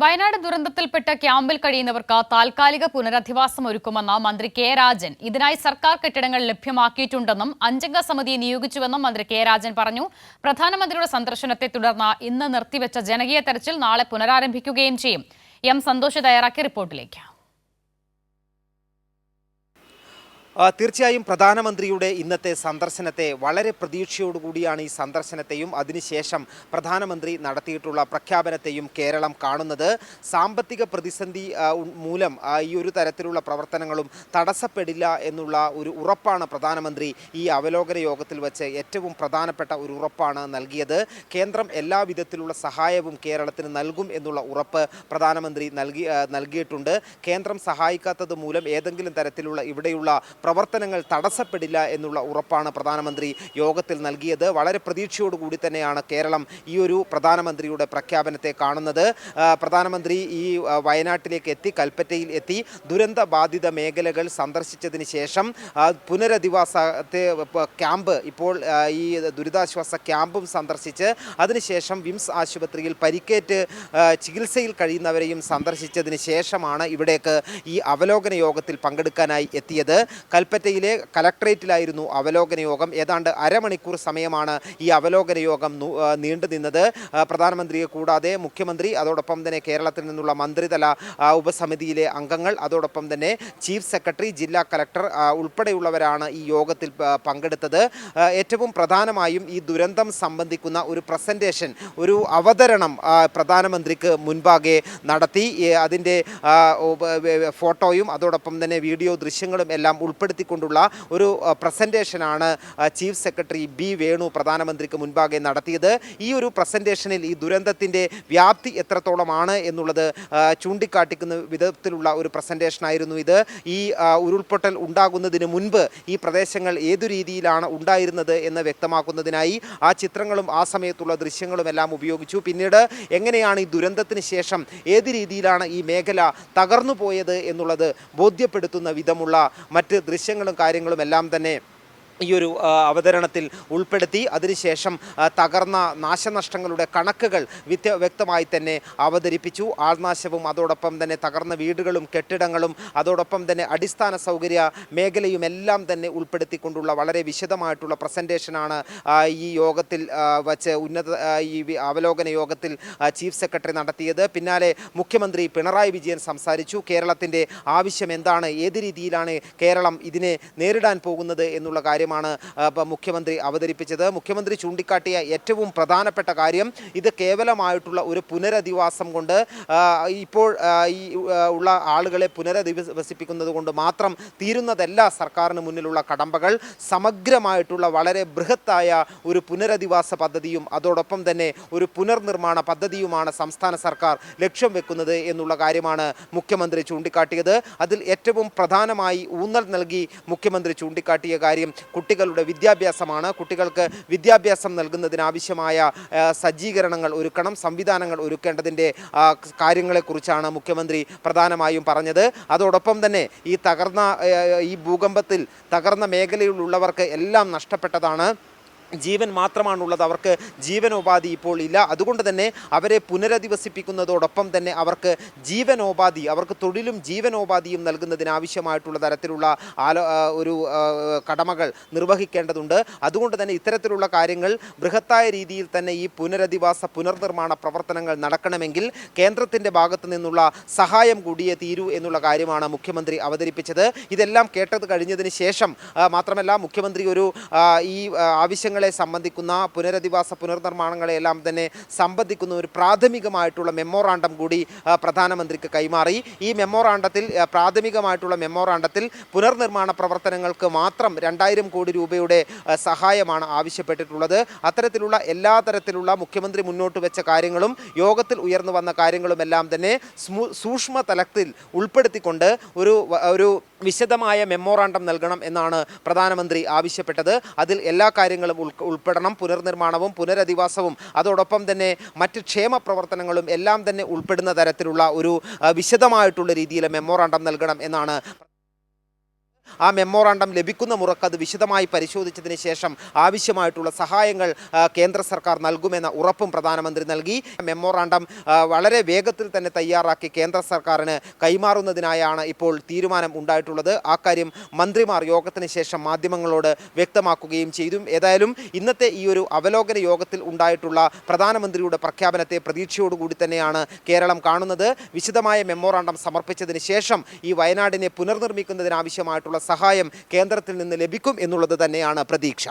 വയനാട് ദുരന്തത്തിൽപ്പെട്ട ക്യാമ്പിൽ കഴിയുന്നവർക്ക് താൽക്കാലിക പുനരധിവാസം ഒരുക്കുമെന്ന് മന്ത്രി കെ രാജൻ. ഇതിനായി സർക്കാർ കെട്ടിടങ്ങൾ ലഭ്യമാക്കിയിട്ടുണ്ടെന്നും അഞ്ചംഗ സമിതിയെ നിയോഗിച്ചുവെന്നും മന്ത്രി കെ രാജൻ പറഞ്ഞു. പ്രധാനമന്ത്രിയുടെ സന്ദർശനത്തെ തുടർന്ന് ഇന്ന് നിർത്തിവെച്ച ജനകീയ തെരച്ചിൽ നാളെ പുനരാരംഭിക്കുകയും ചെയ്യും. എം സന്തോഷ് തയ്യാറാക്കിയ റിപ്പോർട്ടിലേക്ക്. തീർച്ചയായും പ്രധാനമന്ത്രിയുടെ ഇന്നത്തെ സന്ദർശനത്തെ വളരെ പ്രതീക്ഷയോടുകൂടിയാണ് ഈ സന്ദർശനത്തെയും അതിനുശേഷം പ്രധാനമന്ത്രി നടത്തിയിട്ടുള്ള പ്രഖ്യാപനത്തെയും കേരളം കാണുന്നത്. സാമ്പത്തിക പ്രതിസന്ധി മൂലം ഈ ഒരു തരത്തിലുള്ള പ്രവർത്തനങ്ങളും തടസ്സപ്പെടില്ല എന്നുള്ള ഒരു ഉറപ്പാണ് പ്രധാനമന്ത്രി ഈ അവലോകന യോഗത്തിൽ വെച്ച് ഏറ്റവും പ്രധാനപ്പെട്ട ഒരു ഉറപ്പാണ് നൽകിയത്. കേന്ദ്രം എല്ലാ വിധത്തിലുള്ള സഹായവും കേരളത്തിന് നൽകും എന്നുള്ള ഉറപ്പ് പ്രധാനമന്ത്രി നൽകി നൽകിയിട്ടുണ്ട്. കേന്ദ്രം സഹായിക്കാത്തത് മൂലം ഏതെങ്കിലും തരത്തിലുള്ള ഇവിടെയുള്ള പ്രവർത്തനങ്ങൾ തടസ്സപ്പെടില്ല എന്നുള്ള ഉറപ്പാണ് പ്രധാനമന്ത്രി യോഗത്തിൽ നൽകിയത്. വളരെ പ്രതീക്ഷയോടുകൂടി തന്നെയാണ് കേരളം ഈ ഒരു പ്രധാനമന്ത്രിയുടെ പ്രഖ്യാപനത്തെ കാണുന്നത്. പ്രധാനമന്ത്രി ഈ വയനാട്ടിലേക്ക് എത്തി കൽപ്പറ്റയിൽ എത്തി. ദുരന്ത ബാധിത മേഖലകൾ സന്ദർശിച്ചതിന് ശേഷം പുനരധിവാസത്തെ ക്യാമ്പ് ഇപ്പോൾ ഈ ദുരിതാശ്വാസ ക്യാമ്പും സന്ദർശിച്ച് അതിനുശേഷം വിംസ് ആശുപത്രിയിൽ പരിക്കേറ്റ് ചികിത്സയിൽ കഴിയുന്നവരെയും സന്ദർശിച്ചതിന് ശേഷമാണ് ഇവിടേക്ക് ഈ അവലോകന യോഗത്തിൽ പങ്കെടുക്കാനായി എത്തിയത്. കൽപ്പറ്റയിലെ കലക്ട്രേറ്റിലായിരുന്നു അവലോകന യോഗം. ഏതാണ്ട് അരമണിക്കൂർ സമയമാണ് ഈ അവലോകന യോഗം നീണ്ടു നിന്നത്. പ്രധാനമന്ത്രിയെ കൂടാതെ മുഖ്യമന്ത്രി അതോടൊപ്പം തന്നെ കേരളത്തിൽ നിന്നുള്ള മന്ത്രിതല ഉപസമിതിയിലെ അംഗങ്ങൾ അതോടൊപ്പം തന്നെ ചീഫ് സെക്രട്ടറി ജില്ലാ കലക്ടർ ഉൾപ്പെടെയുള്ളവരാണ് ഈ യോഗത്തിൽ പങ്കെടുത്തത്. ഏറ്റവും പ്രധാനമായും ഈ ദുരന്തം സംബന്ധിക്കുന്ന ഒരു പ്രസന്റേഷൻ ഒരു അവതരണം പ്രധാനമന്ത്രിക്ക് മുൻപാകെ നടത്തി. അതിന്റെ ഫോട്ടോയും അതോടൊപ്പം തന്നെ വീഡിയോ ദൃശ്യങ്ങളും എല്ലാം ഉൾപ്പെടുത്തിക്കൊണ്ടുള്ള ഒരു പ്രസന്റേഷനാണ് ചീഫ് സെക്രട്ടറി ബി വേണു പ്രധാനമന്ത്രിക്ക് മുൻപാകെ നടത്തിയത്. ഈ ഒരു പ്രസന്റേഷനിൽ ഈ ദുരന്തത്തിന്റെ വ്യാപ്തി എത്രത്തോളമാണ് എന്നുള്ളത് ചൂണ്ടിക്കാട്ടിക്കുന്ന വിധത്തിലുള്ള ഒരു പ്രസന്റേഷനായിരുന്നു ഇത്. ഈ ഉരുൾപൊട്ടൽ ഉണ്ടാകുന്നതിന് മുൻപ് ഈ പ്രദേശങ്ങൾ ഏതു രീതിയിലാണ് ഉണ്ടായിരുന്നത് എന്ന് വ്യക്തമാക്കുന്നതിനായി ആ ചിത്രങ്ങളും ആ സമയത്തുള്ള ദൃശ്യങ്ങളും എല്ലാം ഉപയോഗിച്ചു. പിന്നീട് എങ്ങനെയാണ് ഈ ദുരന്തത്തിന് ശേഷം ഏത് രീതിയിലാണ് ഈ മേഖല തകർന്നു പോയത് എന്നുള്ളത് ബോധ്യപ്പെടുത്തുന്ന വിധമുള്ള മറ്റ് ദൃശ്യങ്ങളും കാര്യങ്ങളും എല്ലാം തന്നെ ഈ ഒരു അവതരണത്തിൽ ഉൾപ്പെടുത്തി. അതിനുശേഷം തകർന്ന നാശനഷ്ടങ്ങളുടെ കണക്കുകൾ വിത്യ വ്യക്തമായി തന്നെ അവതരിപ്പിച്ചു. ആൾനാശവും അതോടൊപ്പം തന്നെ തകർന്ന വീടുകളും കെട്ടിടങ്ങളും അതോടൊപ്പം തന്നെ അടിസ്ഥാന സൗകര്യ മേഖലയും എല്ലാം തന്നെ ഉൾപ്പെടുത്തിക്കൊണ്ടുള്ള വളരെ വിശദമായിട്ടുള്ള പ്രസന്റേഷനാണ് ഈ യോഗത്തിൽ വച്ച് ഉന്നത ഈ അവലോകന യോഗത്തിൽ ചീഫ് സെക്രട്ടറി നടത്തിയത്. പിന്നാലെ മുഖ്യമന്ത്രി പിണറായി വിജയൻ സംസാരിച്ചു. കേരളത്തിന്റെ ആവശ്യം എന്താണ്? ഏത് രീതിയിലാണ് കേരളം ഇതിനെ നേരിടാൻ പോകുന്നത് എന്നുള്ള കാര്യമാണ് പ- മുഖ്യമന്ത്രി അവതരിപ്പിച്ചത്. മുഖ്യമന്ത്രി ചൂണ്ടിക്കാട്ടിയ ഏറ്റവും പ്രധാനപ്പെട്ട കാര്യം ഇത് കേവലമായിട്ടുള്ള ഒരു പുനരധിവാസം കൊണ്ട് ഇപ്പോൾ ഈ ഉള്ള ആളുകളെ പുനരധിവസിപ്പിക്കുന്നത് കൊണ്ട് മാത്രം തീരുന്നതല്ല സർക്കാരിന് മുന്നിലുള്ള കടമ്പകൾ സമഗ്രമായിട്ടുള്ള വളരെ ബൃഹത്തായ ഒരു പുനരധിവാസ പദ്ധതിയും അതോടൊപ്പം തന്നെ ഒരു പുനർനിർമ്മാണ പദ്ധതിയുമാണ് സംസ്ഥാന സർക്കാർ ലക്ഷ്യം വെക്കുന്നത് എന്നുള്ള കാര്യമാണ് മുഖ്യമന്ത്രി ചൂണ്ടിക്കാട്ടിയത്. അതിൽ ഏറ്റവും പ്രധാനമായി ഊന്നൽ നൽകി മുഖ്യമന്ത്രി ചൂണ്ടിക്കാട്ടിയ കാര്യം കുട്ടികളുടെ വിദ്യാഭ്യാസമാണ്. കുട്ടികൾക്ക് വിദ്യാഭ്യാസം നൽകുന്നതിനാവശ്യമായ സജ്ജീകരണങ്ങൾ ഒരുക്കണം സംവിധാനങ്ങൾ ഒരുക്കേണ്ടതിന്റെ കാര്യങ്ങളെക്കുറിച്ചാണ് മുഖ്യമന്ത്രി പ്രധാനമായും പറഞ്ഞത്. അതോടൊപ്പം തന്നെ ഈ തകർന്ന ഈ ഭൂകമ്പത്തിൽ തകർന്ന മേഖലയിലുള്ളവർക്ക് എല്ലാം നഷ്ടപ്പെട്ടതാണ്. ജീവൻ മാത്രമാണുള്ളത്. അവർക്ക് ജീവനോപാധി ഇപ്പോൾ ഇല്ല. അതുകൊണ്ട് തന്നെ അവരെ പുനരധിവസിപ്പിക്കുന്നതോടൊപ്പം തന്നെ അവർക്ക് ജീവനോപാധി അവർക്ക് തൊഴിലും ജീവനോപാധിയും നൽകുന്നതിനാവശ്യമായിട്ടുള്ള തരത്തിലുള്ള ആലോ ഒരു കടമകൾ നിർവഹിക്കേണ്ടതുണ്ട്. അതുകൊണ്ട് തന്നെ ഇത്തരത്തിലുള്ള കാര്യങ്ങൾ ബൃഹത്തായ രീതിയിൽ തന്നെ ഈ പുനരധിവാസ പുനർനിർമ്മാണ പ്രവർത്തനങ്ങൾ നടക്കണമെങ്കിൽ കേന്ദ്രത്തിന്റെ ഭാഗത്തു നിന്നുള്ള സഹായം കൂടിയേ തീരൂ എന്നുള്ള കാര്യമാണ് മുഖ്യമന്ത്രി അവതരിപ്പിച്ചത്. ഇതെല്ലാം കേട്ടത് കഴിഞ്ഞതിന് ശേഷം മാത്രമല്ല മുഖ്യമന്ത്രി ഒരു ഈ ആ, ആവശ്യങ്ങളെ സംബന്ധിക്കുന്ന പുനരധിവാസ പുനർനിർമ്മാണങ്ങളെല്ലാം തന്നെ സംബന്ധിക്കുന്ന ഒരു പ്രാഥമികമായിട്ടുള്ള മെമ്മോറാണ്ടം കൂടി പ്രധാനമന്ത്രിക്ക് കൈമാറി. ഈ മെമ്മോറാണ്ടത്തിൽ പ്രാഥമികമായിട്ടുള്ള മെമ്മോറാണ്ടത്തിൽ പുനർനിർമ്മാണ പ്രവർത്തനങ്ങൾക്ക് മാത്രം രണ്ടായിരം കോടി രൂപയുടെ സഹായമാണ് ആവശ്യപ്പെട്ടിട്ടുള്ളത്. അത്തരത്തിലുള്ള എല്ലാ തരത്തിലുള്ള മുഖ്യമന്ത്രി മുന്നോട്ട് വെച്ച കാര്യങ്ങളും യോഗത്തിൽ ഉയർന്നു വന്ന കാര്യങ്ങളുമെല്ലാം തന്നെ സൂക്ഷ്മ തലത്തിൽ ഉൾപ്പെടുത്തിക്കൊണ്ട് ഒരു ഒരു വിശദമായ മെമ്മോറാണ്ടം നൽകണം എന്നാണ് പ്രധാനമന്ത്രി ആവശ്യപ്പെട്ടത്. അതിൽ എല്ലാ കാര്യങ്ങളും ഉൾ ഉൾപ്പെടണം. പുനർനിർമ്മാണവും പുനരധിവാസവും അതോടൊപ്പം തന്നെ മറ്റ് ക്ഷേമ പ്രവർത്തനങ്ങളും എല്ലാം തന്നെ ഉൾപ്പെടുന്ന തരത്തിലുള്ള ഒരു വിശദമായിട്ടുള്ള രീതിയിൽ മെമ്മോറാണ്ടം നൽകണം എന്നാണ് ആ മെമ്മോറാണ്ടം ലഭിക്കുന്ന മുറക്ക് അത് വിശദമായി പരിശോധിച്ചതിന് ശേഷം ആവശ്യമായിട്ടുള്ള സഹായങ്ങൾ കേന്ദ്ര സർക്കാർ നൽകുമെന്ന ഉറപ്പും പ്രധാനമന്ത്രി നൽകി. മെമ്മോറാണ്ടം വളരെ വേഗത്തിൽ തന്നെ തയ്യാറാക്കി കേന്ദ്ര സർക്കാരിന് കൈമാറുന്നതിനായാണ് ഇപ്പോൾ തീരുമാനം ഉണ്ടായിട്ടുള്ളത്. ആ കാര്യം മന്ത്രിമാർ യോഗത്തിന് ശേഷം മാധ്യമങ്ങളോട് വ്യക്തമാക്കുകയും ചെയ്തു. ഏതായാലും ഇന്നത്തെ ഈ ഒരു അവലോകന യോഗത്തിൽ ഉണ്ടായിട്ടുള്ള പ്രധാനമന്ത്രിയുടെ പ്രഖ്യാപനത്തെ പ്രതീക്ഷയോടുകൂടി തന്നെയാണ് കേരളം കാണുന്നത്. വിശദമായ മെമ്മോറാണ്ടം സമർപ്പിച്ചതിന് ശേഷം ഈ വയനാടിനെ പുനർനിർമ്മിക്കുന്നതിനാവശ്യമായിട്ടുള്ള സഹായം കേന്ദ്രത്തിൽ നിന്ന് ലഭിക്കും എന്നുള്ളത് തന്നെയാണ് പ്രതീക്ഷ.